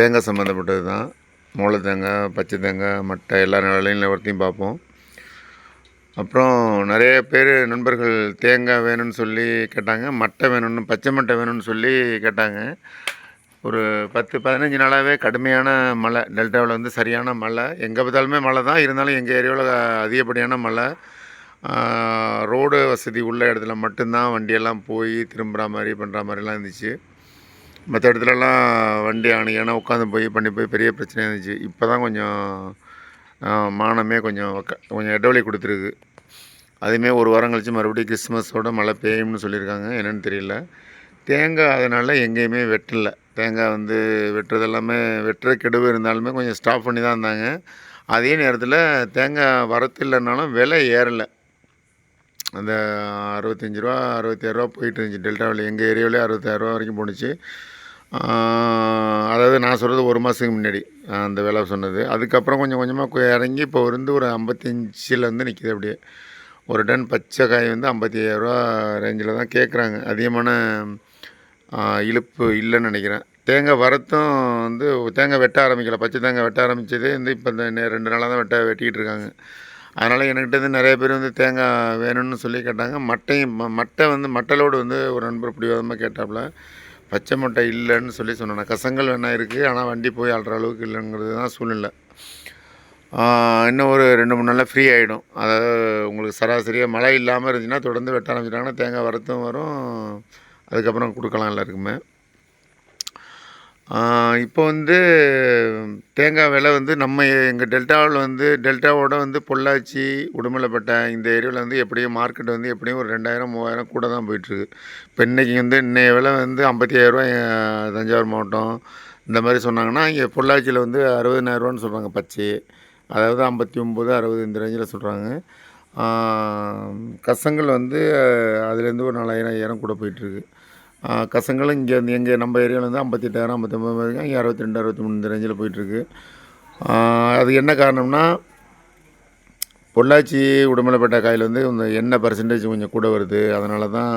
தேங்காய் சம்மந்தப்பட்டது தான். மூளை தேங்காய் பச்சை தேங்காய் மட்டை எல்லா நிலையிலும் நிலவரத்தையும் பார்ப்போம். அப்புறம் நிறைய பேர் நண்பர்கள் தேங்காய் வேணும்னு சொல்லி கேட்டாங்க மட்டை வேணும்னு பச்சை மட்டை வேணும்னு சொல்லி கேட்டாங்க. ஒரு பத்து பதினஞ்சு நாளாகவே கடுமையான மழை. டெல்டாவில் வந்து சரியான மழை. எங்கே பார்த்தாலுமே மழை தான். இருந்தாலும் எங்கள் ஏரியாவில் அதிகப்படியான மழை. ரோடு வசதி உள்ள இடத்துல மட்டும்தான் வண்டியெல்லாம் போய் திரும்புகிற மாதிரி பண்ணுற மாதிரிலாம் இருந்துச்சு. மற்ற இடத்துலலாம் வண்டி அணுகினா உட்காந்து போய் பண்ணி போய் பெரிய பிரச்சனையாக இருந்துச்சு. இப்போ தான் கொஞ்சம் மானமே கொஞ்சம் கொஞ்சம் இடைவெளி கொடுத்துருக்கு. அதுவுமே ஒரு வாரம் கழிச்சு மறுபடியும் கிறிஸ்மஸோட மழை பெய்யும்னு சொல்லியிருக்காங்க. என்னென்னு தெரியல. தேங்காய் அதனால் எங்கேயுமே வெட்டல. தேங்காய் வந்து வெட்டுறது எல்லாமே வெட்டுற கெடுவு இருந்தாலுமே கொஞ்சம் ஸ்டாப் பண்ணி தான் இருந்தாங்க. அதே நேரத்தில் தேங்காய் வரத்து இல்லைனாலும் விலை ஏறலை. அந்த அறுபத்தஞ்சி ரூபா அறுபத்தாயிரரூவா போயிட்டு இருந்துச்சு. டெல்டாவில் எங்கள் ஏரியாவிலே அறுபத்தாயிரரூவா வரைக்கும் போணுச்சு. அதாவது நான் சொல்கிறது ஒரு மாதத்துக்கு முன்னாடி அந்த விலை சொன்னது. அதுக்கப்புறம் கொஞ்சம் கொஞ்சமாக இறங்கி இப்போ இருந்து ஒரு ஐம்பத்தஞ்சில் வந்து நிற்கிது அப்படியே. ஒரு டன் பச்சை காய் வந்து ஐம்பத்தி ஐயாயிரரூவா ரேஞ்சில் தான் கேட்குறாங்க அதிகமான இழுப்பு இல்லைன்னு நினைக்கிறேன். தேங்காய் வரத்தும் வந்து தேங்காய் வெட்ட ஆரம்பிக்கல. பச்சை தேங்காய் வெட்ட ஆரம்பித்தது வந்து இப்போ இந்த ரெண்டு நாளாக தான் வெட்ட வெட்டிக்கிட்டு இருக்காங்க. அதனால் என்கிட்ட வந்து நிறைய பேர் வந்து தேங்காய் வேணும்னு சொல்லி கேட்டாங்க. மட்டையும் ம- மட்டை வந்து மட்டலோடு வந்து ஒரு நண்பர் பிடிவாதமாக கேட்டாப்புல. பச்சை மட்டை இல்லைன்னு சொல்லி சொன்னேன். கசங்கள் வேணா இருக்குது ஆனால் வண்டி போய் ஆள்ற அளவுக்கு இல்லைங்கிறது தான் சூழ்நிலை. இன்னும் ஒரு ரெண்டு மூணு நாளில் ஃப்ரீ ஆகிடும் அதாவது உங்களுக்கு சராசரியாக மழை இல்லாமல் இருந்துச்சுன்னா தொடர்ந்து வெட்ட ஆரம்பிச்சிட்டாங்கன்னா தேங்காய் வரத்தும் வரும். அதுக்கப்புறம் கொடுக்கலாம் எல்லாருக்குமே. இப்போ வந்து தேங்காய் விலை வந்து நம்ம எங்கள் டெல்டாவில் வந்து டெல்டாவோட வந்து பொள்ளாச்சி உடுமலைப்பேட்டை இந்த ஏரியாவில் வந்து எப்படியும் மார்க்கெட் வந்து எப்படியும் ஒரு ரெண்டாயிரம் மூவாயிரம் கூட தான் போயிட்டுருக்கு. இப்போ இன்றைக்கி வந்து இன்றைய விலை வந்து ஐம்பத்தி ஆயிரரூவா தஞ்சாவூர் மாவட்டம் இந்த மாதிரி சொன்னாங்கன்னா இங்கே பொள்ளாச்சியில் வந்து அறுபதினாயிரரூவான்னு சொல்கிறாங்க பச்சை. அதாவது ஐம்பத்தி ஒம்பது அறுபது இந்த ரேஞ்சில் சொல்கிறாங்க கசங்கள் வந்து அதுலேருந்து ஒரு நாலாயிரம் ஐயாயிரம் கூட போயிட்டுருக்கு. கசங்களும் இங்கே வந்து எங்கள் நம்ம ஏரியாவிலேருந்து ஐம்பத்தெட்டாயிரம் ஐம்பத்தொம்பது வரைக்கும் இங்கே அறுபத்தி ரெண்டு அறுபத்தி மூணு ரேஞ்சில் போயிட்டுருக்கு. அது என்ன காரணம்னா பொள்ளாச்சி உடுமலைப்பேட்டை காயில் வந்து இந்த எண்ணெய் பர்சன்டேஜ் கொஞ்சம் கூட வருது. அதனால தான்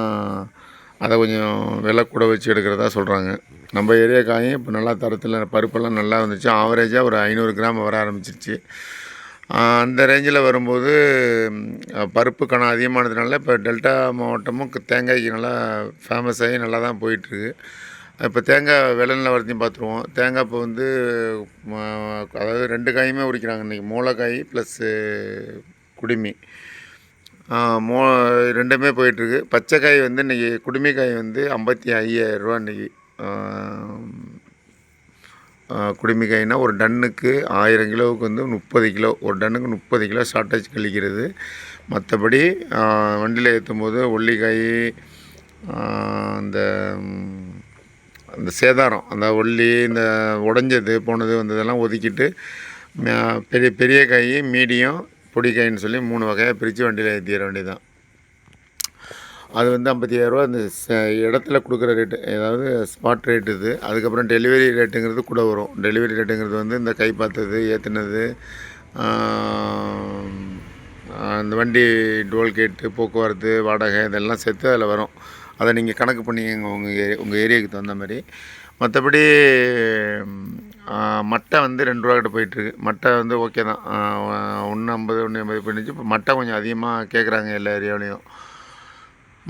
அதை கொஞ்சம் விலை கூட வச்சு எடுக்கிறதா சொல்கிறாங்க நம்ம ஏரியா காயும் இப்போ நல்லா தரத்தில் பருப்பெல்லாம் நல்லா வந்துச்சு. ஆவரேஜாக ஒரு ஐநூறு கிராம் வர ஆரம்பிச்சிருச்சு. அந்த ரேஞ்சில் வரும்போது பருப்பு கணம் அதிகமானதுனால இப்போ டெல்டா மாவட்டமும் தேங்காய்க்கு நல்லா ஃபேமஸ் ஆகி நல்லா தான் போயிட்டுருக்கு. இப்போ தேங்காய் விலை நிலவரத்தையும் பார்த்துருவோம் தேங்காய் இப்போ வந்து அதாவது ரெண்டு காயுமே உரிக்கிறாங்க இன்றைக்கி மூளைக்காய் ப்ளஸ்ஸு குடுமி. மோ ரெண்டுமே போயிட்டுருக்கு. பச்சைக்காய் வந்து இன்றைக்கி குடுமிக்காய் வந்து ஐம்பத்தி ஐயாயிரரூவா இன்றைக்கி குடிமிகைனா ஒரு டன்னுக்கு ஆயிரம் கிலோவுக்கு வந்து முப்பது கிலோ ஒரு டன்னுக்கு முப்பது கிலோ ஷார்ட்டேஜ் கழிக்கிறது. மற்றபடி வண்டியில் ஏற்றும் போது ஒல்லிக்காய் அந்த அந்த சேதாரம் அந்த ஒல்லி இந்த உடஞ்சது போனது வந்ததெல்லாம் ஒதுக்கிட்டு பெரிய பெரிய காய் மீடியம் பொடி காயின்னு சொல்லி மூணு வகையாக பிரித்து வண்டியில் ஏற்றிட வேண்டியதுதான். அது வந்து ஐம்பத்தியாயிரரூவா அந்த ச- இடத்துல கொடுக்குற ரேட்டு ஏதாவது ஸ்பாட் ரேட் இது. அதுக்கப்புறம் டெலிவரி ரேட்டுங்கிறது கூட வரும். டெலிவரி ரேட்டுங்கிறது வந்து இந்த கை பார்த்தது ஏற்றுனது அந்த வண்டி டோல்கேட்டு போக்குவரத்து வாடகை இதெல்லாம் சேர்த்து அதில் வரும். அதை நீங்கள் கணக்கு பண்ணிக்கங்க உங்கள் ஏரியா உங்கள் ஏரியாவுக்கு தகுந்த மாதிரி. மற்றபடி மட்டை வந்து ரெண்டு ரூபா கிட்ட போயிட்டுருக்கு. மட்டை வந்து ஓகே தான். ஒன்று ஐம்பது ஒன்று ஐம்பது போயிடுச்சு இப்போ மட்டை கொஞ்சம் அதிகமாக கேட்குறாங்க எல்லா ஏரியாவிலையும்.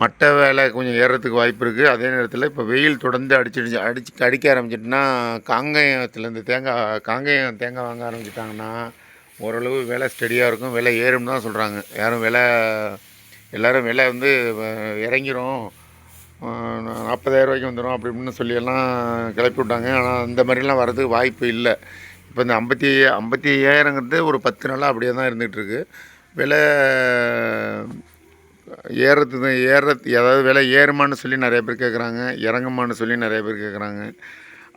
மட்டை வேலை கொஞ்சம் ஏறுறதுக்கு வாய்ப்பு இருக்குது அதே நேரத்தில் இப்போ வெயில் தொடர்ந்து அடிச்சிடுச்சு அடிச்சு அடிக்க ஆரம்பிச்சிட்டுனா காங்கேயத்துலேருந்து தேங்காய் காங்கேயம் தேங்காய் வாங்க ஆரம்பிச்சிட்டாங்கன்னா ஓரளவு விலை ஸ்டெடியாக இருக்கும். விலை ஏறும்னு தான் சொல்கிறாங்க யாரும் விலை எல்லோரும் விலை வந்து இறங்கிரும். நாற்பதாயிரம் ரூபாய்க்கு வந்துடும் அப்படி இப்படின்னு சொல்லியெல்லாம் கிளப்பி விட்டாங்க. ஆனால் அந்த மாதிரிலாம் வர்றதுக்கு வாய்ப்பு இல்லை. இப்போ இந்த ஐம்பத்தி ஐம்பத்தி ஐயாயிரங்கிறது ஒரு பத்து நாளாக அப்படியே தான் இருந்துகிட்ருக்கு விலை ஏறுறது ஏறுறது அதாவது விலை ஏறுமான்னு சொல்லி நிறைய பேர் கேட்குறாங்க இறங்குமான்னு சொல்லி நிறைய பேர் கேட்குறாங்க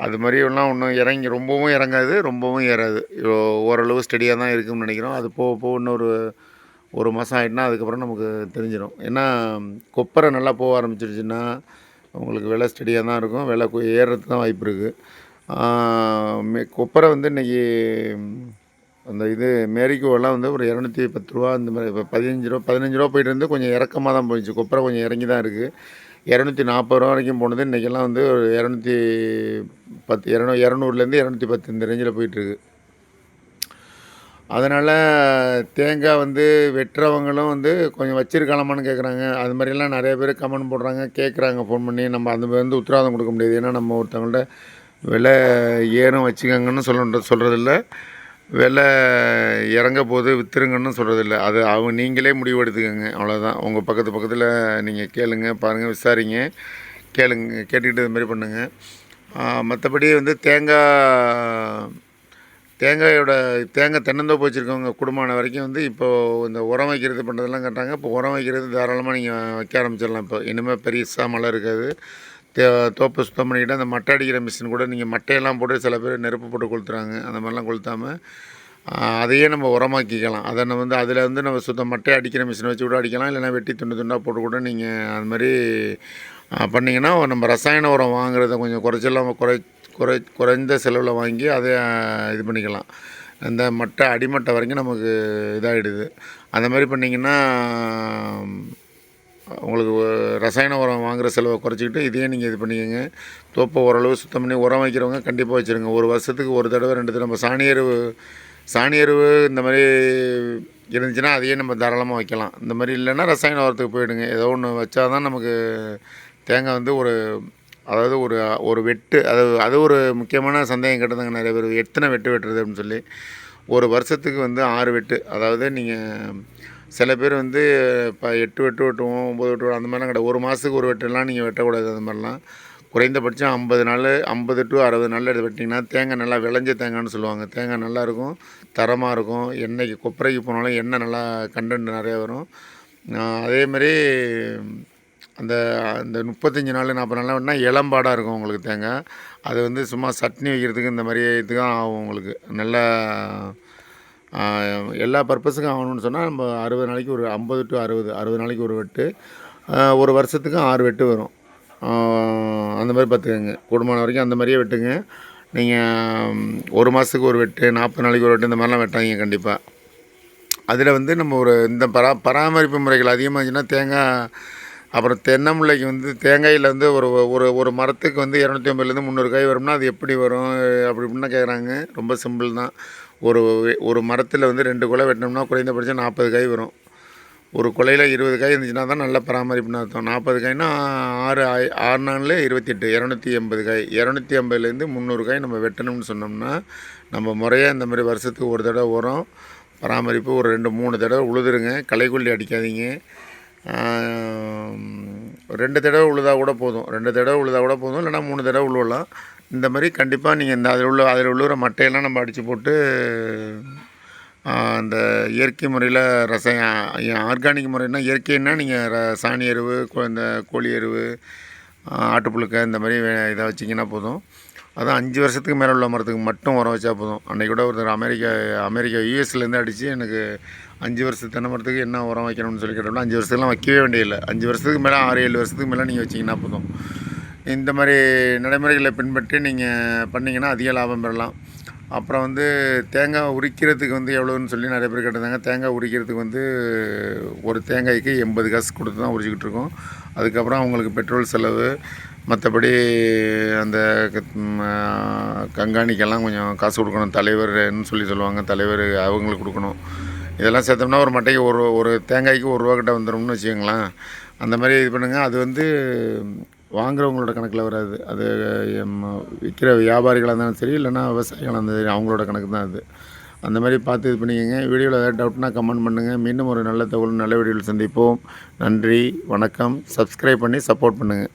அது மாதிரி எல்லாம் ஒன்றும் இறங்கி ரொம்பவும் இறங்காது ரொம்பவும் ஏறாது. ஓரளவு ஸ்டெடியாக தான் இருக்குன்னு நினைக்கிறோம். அது போக போக இன்னொரு ஒரு மாதம் ஆகிட்டுனா அதுக்கப்புறம் நமக்கு தெரிஞ்சிடும். ஏன்னா கொப்பரை நல்லா போக ஆரம்பிச்சிருச்சுன்னா உங்களுக்கு விலை ஸ்டெடியாக தான் இருக்கும். விலை ஏறுறதுக்கு தான் வாய்ப்பு இருக்குது கொப்பரை வந்து இன்றைக்கி அந்த இது மேரிக்கோவெல்லாம் வந்து ஒரு இரநூத்தி பத்து ரூபா அந்த மாதிரி இப்போ பதினஞ்சு ரூபா பதினஞ்சு ரூபா போயிட்டு இருந்து கொஞ்சம் இறக்கமாக தான் போயிடுச்சு. கொப்பரை கொஞ்சம் இறங்கி தான் இருக்குது இரநூத்தி நாற்பது ரூபா வரைக்கும் போனது இன்றைக்கெல்லாம் வந்து ஒரு இரநூத்தி பத்து இரநூ இரநூறுலேருந்து இரநூத்தி பத்து இந்த ரேஞ்சில் போயிட்டுருக்கு அதனால் தேங்காய் வந்து வெட்டுறவங்களும் வந்து கொஞ்சம் வச்சிருக்கலாமான்னு கேட்குறாங்க அது மாதிரிலாம் நிறைய பேர் கமெண்ட் போடுறாங்க கேட்குறாங்க ஃபோன் பண்ணி. நம்ம அந்த வந்து உத்தரவாதம் கொடுக்க முடியாது. ஏன்னா நம்ம ஒருத்தவங்கள்ட்ட விலை ஏறும் வச்சுக்கோங்கன்னு சொல்ல சொல்கிறதில்ல விலை இறங்க போது விற்றுருங்கன்னு சொல்கிறதில்ல அது அவங்க நீங்களே முடிவு எடுத்துக்கோங்க. அவ்வளோதான் உங்கள் பக்கத்து பக்கத்தில் நீங்கள் கேளுங்க பாருங்கள் விசாரிங்க. கேளுங்க கேட்டுக்கிட்டு இது மாதிரி பண்ணுங்கள் மற்றபடி வந்து தேங்காய் தேங்காயோட தேங்காய் தென்னந்தோப்பு வச்சுருக்கவங்க குடும்பமான வரைக்கும் வந்து இப்போது இந்த உரம் வைக்கிறது பண்ணுறதெல்லாம் கேட்டாங்க. இப்போ உரம் வைக்கிறது தாராளமாக நீங்கள் வைக்க ஆரம்பிச்சிடலாம் இப்போ. இனிமேல் பெரிய மழை இருக்காது. தோப்பு சுத்தம் பண்ணிக்கிட்டு அந்த மட்டை அடிக்கிற மிஷின் கூட நீங்கள் மட்டையெல்லாம் போட்டு சில பேர் நெருப்பு போட்டு கொளுத்துறாங்க. அந்த மாதிரிலாம் கொளுத்தாமல் அதையே நம்ம உரமாக்கிக்கலாம். அதை நம்ம வந்து அதில் வந்து நம்ம சுத்தம் மட்டை அடிக்கிற மிஷின் வச்சு கூட அடிக்கலாம். இல்லைன்னா வெட்டி துண்டு துண்டாக போட்டு கூட நீங்கள் அது மாதிரி பண்ணிங்கன்னா நம்ம ரசாயன உரம் வாங்குறத கொஞ்சம் குறைச்செல்லாம் குறை குறை குறைந்த செலவில் வாங்கி அதை இது பண்ணிக்கலாம். இந்த மட்டை அடிமட்டை வரைக்கும் நமக்கு இதாகிடுது அந்த மாதிரி பண்ணிங்கன்னா உங்களுக்கு ரசாயன உரம் வாங்குகிற செலவை குறைச்சிக்கிட்டு இதையே நீங்கள் இது பண்ணிக்கோங்க. தோப்பை ஓரளவு சுத்தம் பண்ணி உரம் வைக்கிறவங்க கண்டிப்பாக வச்சுருங்க. ஒரு வருஷத்துக்கு ஒரு தடவை ரெண்டு தடவை நம்ம சாணி எருவு சாணி இந்த மாதிரி இருந்துச்சுன்னா அதையே நம்ம தாராளமாக வைக்கலாம். இந்த மாதிரி இல்லைன்னா ரசாயன உரத்துக்கு போயிடுங்க. ஏதோ ஒன்று வச்சா தான் நமக்கு தேங்காய் வந்து ஒரு அதாவது ஒரு ஒரு வெட்டு அது அது ஒரு முக்கியமான சந்தேகம் கேட்டதாங்க நிறைய பேர். எத்தனை வெட்டு வெட்டுறது அப்படின்னு சொல்லி. ஒரு வருஷத்துக்கு வந்து ஆறு வெட்டு. அதாவது நீங்கள் சில பேர் வந்து இப்போ எட்டு வெட்டு வெட்டுவோம் ஒம்பது வெட்டு அந்த மாதிரிலாம் கிடையாது. ஒரு மாதத்துக்கு ஒரு வெட்டெல்லாம் நீங்கள் வெட்டக்கூடாது அந்த மாதிரிலாம். குறைந்தபட்சம் ஐம்பது நாள் ஐம்பது டு அறுபது நாள் எடுத்து வெட்டிங்கன்னா தேங்காய் நல்லா விளைஞ்ச தேங்காய்னு சொல்லுவாங்க. தேங்காய் நல்லாயிருக்கும் தரமாக இருக்கும். எண்ணெய்க்கு கொப்பரைக்கு போனாலும் எண்ணெய் நல்லா கண்டென்ட் நிறையா வரும். அதேமாரி அதே மாதிரி அந்த அந்த முப்பத்தஞ்சு நாள் நாற்பது நாள் வேணால் இளம்பாடாக இருக்கும் உங்களுக்கு தேங்காய். அது வந்து சும்மா சட்னி வைக்கிறதுக்கு இந்த மாதிரி இதுதான் ஆகும் உங்களுக்கு. நல்லா எல்லா பர்பஸுக்கும் ஆகணும்னு சொன்னால் நம்ம அறுபது நாளைக்கு ஒரு ஐம்பது டு அறுபது அறுபது நாளைக்கு ஒரு வெட்டு ஒரு வருஷத்துக்கு ஆறு வெட்டு வரும். அந்த மாதிரி பார்த்துக்கோங்க. கூடுமான வரைக்கும் அந்த மாதிரியே வெட்டுங்க. நீங்கள் ஒரு மாதத்துக்கு ஒரு வெட்டு நாற்பது நாளைக்கு ஒரு வெட்டு இந்த மாதிரிலாம் வெட்டாங்க கண்டிப்பாக அதில் வந்து நம்ம ஒரு இந்த பரா பராமரிப்பு முறைகள் அதிகமாகச்சுன்னா தேங்காய் அப்புறம் தென்னம்பிள்ளைக்கு வந்து தேங்காயில் வந்து ஒரு ஒரு ஒரு மரத்துக்கு வந்து இரநூத்தி ஐம்பதுலேருந்து முந்நூறு காய் வரும்னா அது எப்படி வரும் அப்படி இப்படின்னா கேட்குறாங்க ரொம்ப சிம்பிள் தான். ஒரு ஒரு மரத்தில் வந்து ரெண்டு குலை வெட்டினோம்னா குறைந்தபட்சம் நாற்பது காய் வரும். ஒரு குலையில் இருபது காய் இருந்துச்சுன்னா தான் நல்ல பராமரிப்புன்னு அர்த்தம். நாற்பது காய்னா ஆறு ஆய்- ஆறு நாளில் இருபத்தெட்டு இரநூத்தி எண்பது காய். இரநூத்தி ஐம்பதுலேருந்து முந்நூறு காய் நம்ம வெட்டணும்னு சொன்னோம்னா நம்ம முறையாக இந்த மாதிரி வருஷத்துக்கு ஒரு தடவை உரம் பராமரிப்பு ஒரு ரெண்டு மூணு தடவை உழுதுருங்க. களைக்கொல்லி அடிக்காதீங்க. ரெண்டு தடவை உழுதா கூட போதும். ரெண்டு தடவை உழுதா கூட போதும். இல்லைனா மூணு தடவை உழுவலாம். இந்த மாதிரி கண்டிப்பாக நீங்கள் இந்த அதில் உள்ள அதில் உள்ளுற மட்டையெல்லாம் நம்ம அடித்து போட்டு அந்த இயற்கை முறையில் ரசாய ஆர்கானிக் முறைனா இயற்கைன்னா நீங்கள் ர சாணி எருவு இந்த கோழி எருவு ஆ, ஆட்டுப்புழுக்கை இந்த மாதிரி வே- இதை வச்சிங்கன்னா போதும். அதான் அஞ்சு வருஷத்துக்கு மேலே உள்ள மரத்துக்கு மட்டும் உரம் வச்சா போதும். அன்றைக்கி கூட ஒருத்தர் அமெரிக்கா அமெரிக்கா யூஎஸ்லேருந்து அடித்து எனக்கு அஞ்சு வருஷத்து தென்னை மரத்துக்கு என்ன உரம் வைக்கணும்னு சொல்லி கேட்டோம்னா அஞ்சு வருஷத்துக்குலாம் வைக்கவே வேண்டியதில்லை. அஞ்சு வருஷத்துக்கு மேலே ஆறு ஏழு வருஷத்துக்கு மேலே நீங்கள் வச்சிங்கன்னா போதும். இந்த மாதிரி நடைமுறைகளை பின்பற்றி நீங்கள் பண்ணிங்கன்னா அதிக லாபம் பெறலாம். அப்புறம் வந்து தேங்காய் உரிக்கிறதுக்கு வந்து எவ்வளோன்னு சொல்லி நிறைய பேர் கேட்டிருந்தாங்க. தேங்காய் உரிக்கிறதுக்கு வந்து ஒரு தேங்காய்க்கு எண்பது காசு கொடுத்து தான் உரிச்சிக்கிட்டு இருக்கோம். அதுக்கப்புறம் அவங்களுக்கு பெட்ரோல் செலவு மற்றபடி அந்த க- கண்காணிக்கெல்லாம் கொஞ்சம் காசு கொடுக்கணும். தலைவர்னு சொல்லி சொல்லுவாங்க. தலைவர் அவங்களுக்கு கொடுக்கணும். இதெல்லாம் சேர்த்தோம்னா ஒரு மட்டைக்கு ஒரு ஒரு தேங்காய்க்கு ஒரு ரூபா கிட்ட வந்துடும்னு வச்சுக்கோங்களேன். அந்த மாதிரி இது பண்ணுங்கள் அது வந்து வாங்குறவங்களோட கணக்கில் வராது. அது விற்கிற வியாபாரிகளாக இருந்தாலும் சரி இல்லைன்னா விவசாயிகளாக இருந்தாலும் சரி அவங்களோட கணக்கு தான் அது. அந்த மாதிரி பார்த்து இது பண்ணிக்கோங்க. வீடியோவில் ஏதாவது டவுட்னா கமெண்ட் பண்ணுங்கள் மீண்டும் ஒரு நல்ல தகவல் நல்ல வீடியோவில் சந்திப்போம். நன்றி வணக்கம். சப்ஸ்கிரைப் பண்ணி சப்போர்ட் பண்ணுங்கள்